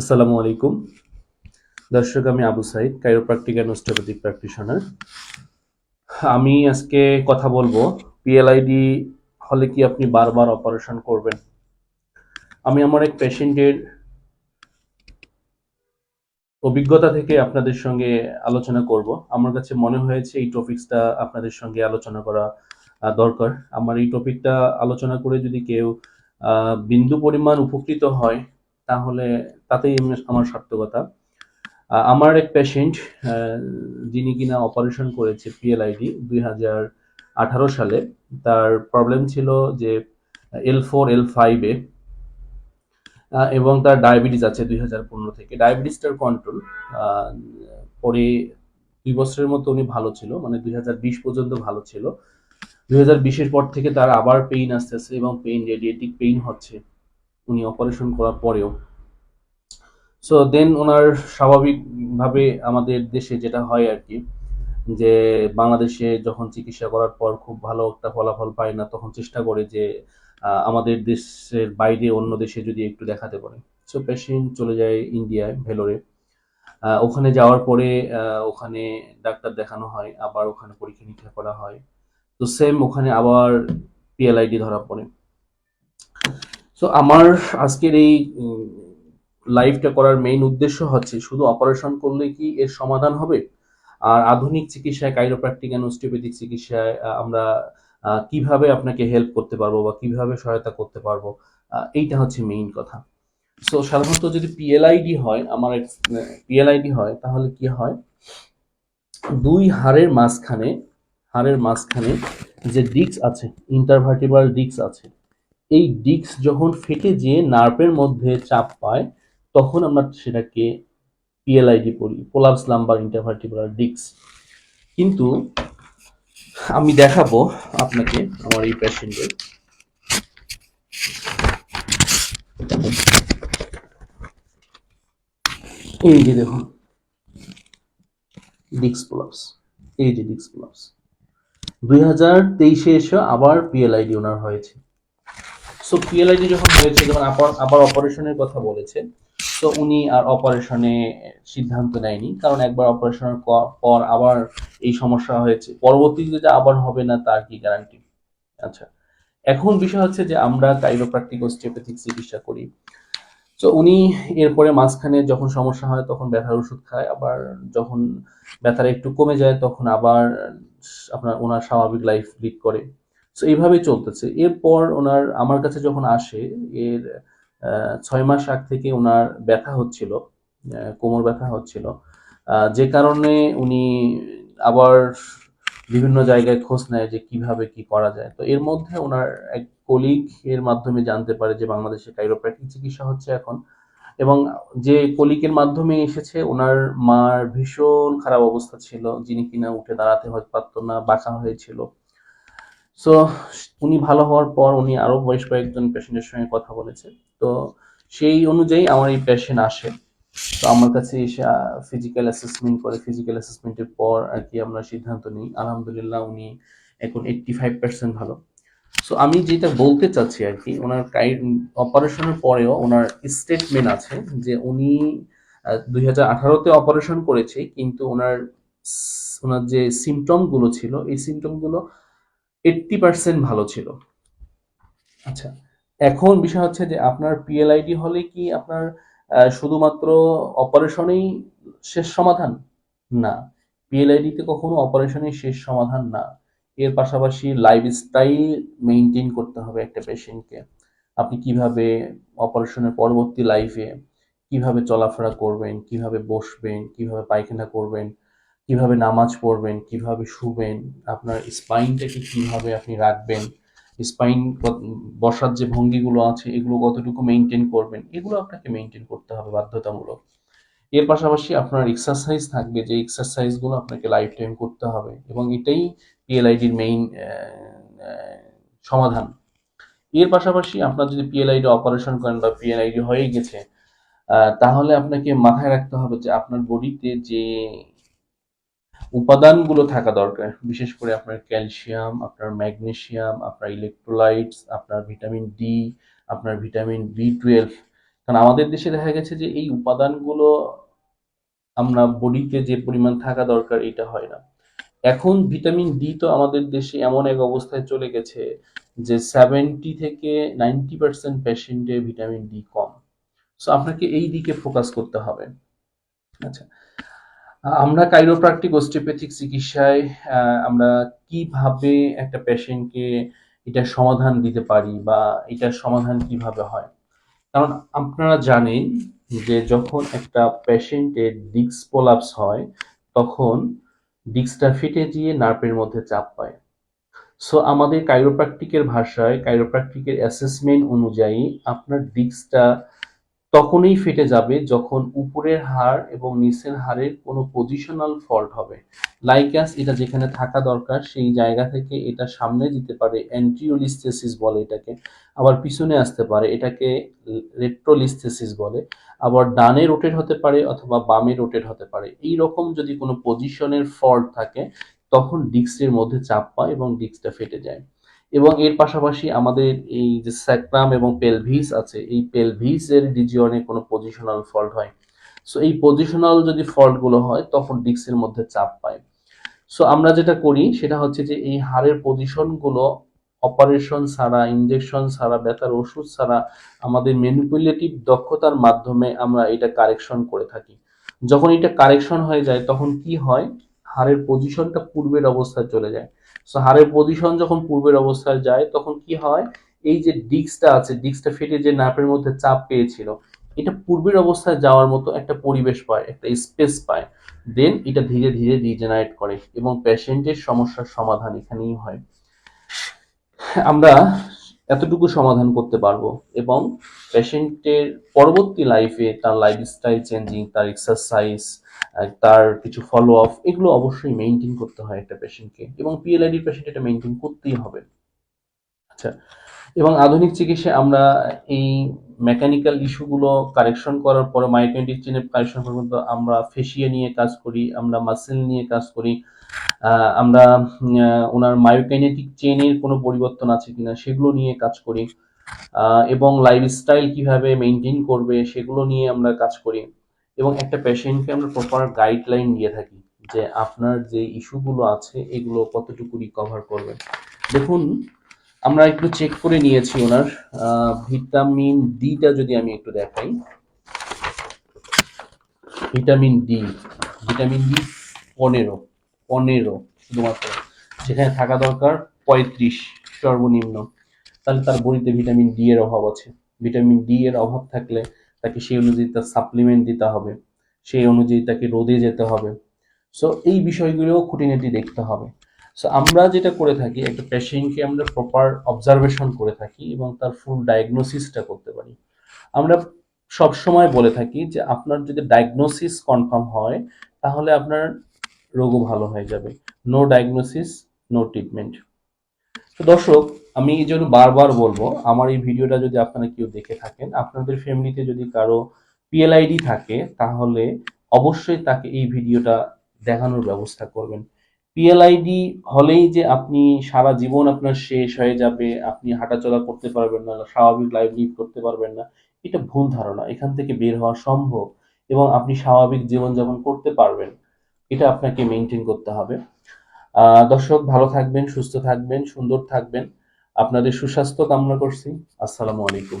আসসালামু আলাইকুম। দর্শক, আমি Abu Saeed chiropractic and osteopathic practitioner আমি আজকে কথা বলব পিএলআইডি হলে কি আপনি বারবার অপারেশন করবেন? আমি আমার এক পেশেন্টের অভিজ্ঞতা থেকে আপনাদের সঙ্গে আলোচনা করব। আমার কাছে মনে হয়েছে এই টপিকসটা আপনাদের সঙ্গে আলোচনা করা দরকার। আমার এই টপিকটা আলোচনা করে যদি কেউ বিন্দু পরিমাণ উপকৃত হয়, তাহলে তাতেই আমি- আমার সার্থকতা। আমার এক পেশেন্ট যিনি কিনা অপারেশন করেছে পিএলআইডি দুই হাজার আঠারো সালে। তার প্রবলেম ছিল যে এল ফোর এল ফাইভে এবং তার ডায়াবেটিস আছে দুই হাজার পনেরো থেকে। ডায়াবেটিসটার কন্ট্রোল পরে দুই বছরের মতো উনি ভালো ছিল মানে দুই হাজার বিশ পর্যন্ত ভালো ছিল। দুই হাজার বিশের পর থেকে তার আবার পেইন আসতেছে এবং পেইন রেডিয়েটিক পেইন হচ্ছে। উনি অপারেশন করার পরেও। সো দেন ওনার স্বাভাবিকভাবে আমাদের দেশে যেটা হয় আর কি, যে বাংলাদেশে যখন চিকিৎসা করার পর খুব ভালো একটা ফলাফল পায় না, তখন চেষ্টা করে যে আমাদের দেশের বাইরে অন্য দেশে যদি একটু দেখাতে পারে। সো পেশেন্ট চলে যায় ইন্ডিয়ায়, ভেলোরে। ওখানে যাওয়ার পরে ওখানে ডাক্তার দেখানো হয়, আবার ওখানে পরীক্ষা নিরীক্ষা করা হয়। তো সেম ওখানে আবার পিএলআইডি ধরা পড়ে। সো আমার আজকের এই লাইভটা করার মেইন উদ্দেশ্য হচ্ছে শুধু অপারেশন করলে কি এর সমাধান হবে? আর আধুনিক চিকিৎসায় কাইরোপ্র্যাকটিক অ্যান্ড চিকিৎসায় আমরা কীভাবে আপনাকে হেল্প করতে পারব বা কীভাবে সহায়তা করতে পারব এইটা হচ্ছে মেইন কথা। সো সাধারণত যদি পিএলআইডি হয়, আমার পিএলআইডি হয়, তাহলে কি হয়? দুই হাড়ের মাঝখানে হাড়ের মাঝখানে যে ডিক্স আছে ইন্টারভার্টিব্রাল ডিক্স আছে, এই ডিক্স যখন ফেটে যেয়ে নার্ভের মধ্যে চাপ পায় তখন আমরা সেটাকে পিএলআইডি বলি পোলাপস লাম্বার ইন্টারভার্টিব্রাল ডিক্স কিন্তু আমি দেখাবো আপনাকে আমার এই পেশেন্টের এই যে দেখুন ডিক্স পোলাপস এই যে ডিক্স পোলাপস দুই হাজার তেইশে এসে আবার পিএলআইডি ওনার হয়েছে। সো পিএলআইডি যখন হয়েছে যখন আবার আবার অপারেশনের কথা বলেছে তো উনি আর অপারেশনে সিদ্ধান্ত নেয়নি। কারণ একবার অপারেশনের পর আবার এই সমস্যা হয়েছে। পরবর্তীতে যে আবার হবে না, তার কি গ্যারান্টি আচ্ছা। এখন বিষয় হচ্ছে যে আমরা কাইরোপ্র্যাকটিক ওস্টিওপ্যাথিক চিকিৎসা করি। তো উনি এরপরে মাঝখানে যখন সমস্যা হয়, তখন ব্যথার ওষুধ খায়। আবার যখন ব্যথাটা একটু কমে যায়, তখন আবার আপনার ওনার স্বাভাবিক লাইফ লিড করে। তো এইভাবেই চলতেছে। এরপর ওনার, আমার কাছে যখন আসে, এর ছয় মাস আগ থেকে ওনার ব্যথা হচ্ছিল কোমর ব্যথা হচ্ছিল। যে কারণে উনি আবার বিভিন্ন জায়গায় খোঁজ নেয় যে কীভাবে কি করা যায়। তো এর মধ্যে ওনার এক কলিগ এর মাধ্যমে জানতে পারে যে বাংলাদেশে কাইরোপ্র্যাকটিক চিকিৎসা হচ্ছে এখন। এবং যে কলিকের মাধ্যমে এসেছে ওনার মার ভীষণ খারাপ অবস্থা ছিল। যিনি কিনা উঠে দাঁড়াতে পারতো না, বাঁকা হয়েছিল সো উনি ভালো হওয়ার পর উনি আরও বেশ কয়েকজন পেশেন্টের সঙ্গে কথা বলেছে। তো সেই অনুযায়ী আমার এই পেশেন্ট আসে। তো আমার কাছে এসে ফিজিক্যাল অ্যাসেসমেন্ট করে। ফিজিক্যাল অ্যাসেসমেন্টের পর আর কি আমরা সিদ্ধান্ত নিই। আলহামদুলিল্লাহ উনি এখন এইট্টি ফাইভ পার্সেন্ট ভালো। সো আমি যেটা বলতে চাচ্ছি আর কি, ওনার অপারেশনের পরেও ওনার স্টেটমেন্ট আছে যে উনি দুই হাজার আঠারোতে অপারেশন করেছে, কিন্তু ওনার ওনার যে সিমটমগুলো ছিল, এই সিমটমগুলো এইট্টি পার্সেন্ট ভালো ছিল। আচ্ছা। এখন বিষয় হচ্ছে যে আপনার পিএলআইডি হলে কি আপনার শুধুমাত্র অপারেশনেই শেষ সমাধান? না। পিএলআইডি তে কখনো অপারেশনের শেষ সমাধান না। এর পাশাপাশি লাইফস্টাইল মেনটেন করতে হবে একটা পেশেন্টকে আপনি কীভাবে অপারেশনের পরবর্তী লাইফে কীভাবে চলাফেরা করবেন কীভাবে বসবেন কীভাবে পায়খানা করবেন কীভাবে নামাজ পড়বেন, কীভাবে শুবেন, আপনার স্পাইনটাকে কীভাবে আপনি রাখবেন স্পাইন বসার যে ভঙ্গিগুলো আছে, এগুলো কতটুকু মেনটেন করবেন, এগুলো আপনাকে মেনটেন করতে হবে বাধ্যতামূলক। এর পাশাপাশি আপনার এক্সারসাইজ থাকবে, যে এক্সারসাইজগুলো আপনাকে লাইফ টাইম করতে হবে এবং এটাই পিএলআইডির মেইন সমাধান। এর পাশাপাশি আপনার যদি পিএলআইডি অপারেশন করেন বা পিএলআইডি হয়ে গেছে তাহলে আপনাকে মাথায় রাখতে হবে যে আপনার বডিতে যে উপাদানগুলো থাকা দরকার। বিশেষ করে আপনার ক্যালসিয়াম, আপনার ম্যাগনেশিয়াম আপনার ইলেকট্রোলাইটস, আপনার ভিটামিন ডি আপনার ভিটামিন বি টুয়েলভ কারণ আমাদের দেশে দেখা গেছে যে এই উপাদানগুলো আমরা বডিতে যে পরিমাণ থাকা দরকার এটা হয় না। এখন ভিটামিন ডি তো আমাদের দেশে এমন এক অবস্থায় চলে গেছে যে সেভেন্টি থেকে নাইনটি পার্সেন্ট পেশেন্টে ভিটামিন ডি কম। সো আপনাকে এই দিকে ফোকাস করতে হবে। আচ্ছা আমরা কাইরোপ্রাকটিক অস্টিওপ্যাথিক চিকিৎসায় আমরা কীভাবে একটা পেশেন্টকে এটা সমাধান দিতে পারি বা এটার সমাধান কীভাবে হয়? কারণ আপনারা জানেন যে যখন একটা পেশেন্টের ডিক্স পোলাপস হয়, তখন ডিক্সটা ফেটে গিয়ে নার্ভের মধ্যে চাপ পায়। সো আমাদের কাইরোপ্রাকটিকের ভাষায় কাইরোপ্রাকটিকের অ্যাসেসমেন্ট অনুযায়ী আপনার ডিক্সটা তখনই ফেটে যাবে যখন উপরের হাড় এবং নিচের হাড়ের কোনো পজিশনাল ফল্ট হবে। লাইকাস এটা যেখানে থাকা দরকার, সেই জায়গা থেকে এটা সামনে যেতে পারে অ্যান্টিওলিস্থেসিস বলে এটাকে। আবার পিছনে আসতে পারে, এটাকে রেট্রোলিস্থেসিস বলে। আবার ডানে রোটেট হতে পারে অথবা বামে রোটেট হতে পারে। এই রকম যদি কোনো পজিশনের ফল্ট থাকে, তখন ডিস্কের মধ্যে চাপ পায় এবং ডিস্কটা ফেটে যায়। এবং এর পাশাপাশি আমাদের এই যে স্যাক্রাম এবং পেলভিস আছে, এই পেলভিসের রিজিয়নে কোনো পজিশনাল ফল্ট হয়। সো এই পজিশনাল যদি ফল্টগুলো হয়, তখন ডিস্কের মধ্যে চাপ পায়। সো আমরা যেটা করি, সেটা হচ্ছে যে এই হাড়ের পজিশনগুলো অপারেশন ছাড়া ইনজেকশন ছাড়া, ব্যথার ওষুধ ছাড়া আমাদের ম্যানিপুলেটিভ দক্ষতার মাধ্যমে আমরা এটা কারেকশন করে থাকি। যখন এটা কারেকশন হয়ে যায়, তখন কি হয়? হাড়ের পজিশনটা পূর্বের অবস্থায় চলে যায়। সো হাড়ের পজিশন যখন পূর্বের অবস্থায় যায়, তখন কি হয়? এই যে ডিস্কটা আছে, ডিস্কটা ফেটে যে নার্ভের মধ্যে চাপ পেয়েছিল, এটা পূর্বের অবস্থায় যাওয়ার মতো একটা পরিবেশ পায়, একটা স্পেস পায়। দেন এটা ধীরে ধীরে রিজেনারেট করে এবং পেশেন্টের সমস্যার সমাধান এখানেই হয়। আমরা এতটুকু সমাধান করতে পারব এবং পেশেন্টের পরবর্তী লাইফে তার লাইফস্টাইল চেঞ্জিং তার এক্সারসাইজ তার কিছু ফলো আপ এগুলো অবশ্যই মেনটেন করতে হয় একটা পেশেন্টকে এবং পিএলআইডি পেশেন্ট এটা মেনটেন করতেই হবে। আচ্ছা এবং আধুনিক চিকিৎসায় আমরা এই মেকানিক্যাল ইস্যুগুলো কারেকশন করার পরে মাইকেন্টিক চেনের কারেকশন পর্যন্ত আমরা ফেসিয়া নিয়ে কাজ করি, আমরা মাসেল নিয়ে কাজ করি আমরা ওনার মায়োকাইনেটিক চেনের কোনো পরিবর্তন আছে কিনা সেগুলো নিয়ে কাজ করি এবং লাইফস্টাইল কীভাবে মেনটেন করবে সেগুলো নিয়ে আমরা কাজ করি। এবং একটা পেশেন্টকে আমরা প্রপার গাইডলাইন দিয়ে থাকি যে আপনার যে ইস্যুগুলো আছে, এগুলো কতটুকু রিকভার করবে দেখুন, আমরা একটু চেক করে নিয়েছি ওনার ভিটামিন ডিটা যদি আমি একটু দেখাই। ভিটামিন ডি ভিটামিন ডি পনেরো পনেরো শুধুমাত্র, যেখানে থাকা দরকার পঁয়ত্রিশ সর্বনিম্ন। তাহলে তার বডিতে ভিটামিন ডি এর অভাব আছে। ভিটামিন ডি এর অভাব থাকলে তাকে সেই অনুযায়ী তার সাপ্লিমেন্ট দিতে হবে, সেই অনুযায়ী তাকে রোদে যেতে হবে। সো এই বিষয়গুলোও খুঁটিনাটি দেখতে হবে। সো আমরা যেটা করে থাকি, একটা পেশেন্টকে আমরা প্রপার অবজারভেশন করে থাকি এবং তার ফুল ডায়াগনোসিসটা করতে পারি। আমরা সব সময় বলে থাকি যে, আপনার যদি ডায়াগনোসিস কনফার্ম হয়, তাহলে আপনার রোগও ভালো হয়ে যাবে। নো ডায়াগনোসিস নো ট্রিটমেন্ট তো দর্শক, আমি এই জন্য বারবার বলব, আমার এই ভিডিওটা যদি আপনারা কেউ দেখে থাকেন, আপনাদের ফ্যামিলিতে যদি কারও পিএলআইডি থাকে, তাহলে অবশ্যই তাকে এই ভিডিওটা দেখানোর ব্যবস্থা করবেন। পিএলআইডি হলেই যে আপনি সারা জীবন আপনার শেষ হয়ে যাবে, আপনি হাঁটাচলা করতে পারবেন না, স্বাভাবিক লাইফ লিড করতে পারবেন না, এটা ভুল ধারণা, এখান থেকে বের হওয়া সম্ভব এবং আপনি স্বাভাবিক জীবনযাপন করতে পারবেন, এটা আপনাকে মেনটেন করতে হবে। দর্শক ভালো থাকবেন সুস্থ থাকবেন সুন্দর থাকবেন। আপনাদের সুস্বাস্থ্য কামনা করছি। আসসালামু আলাইকুম।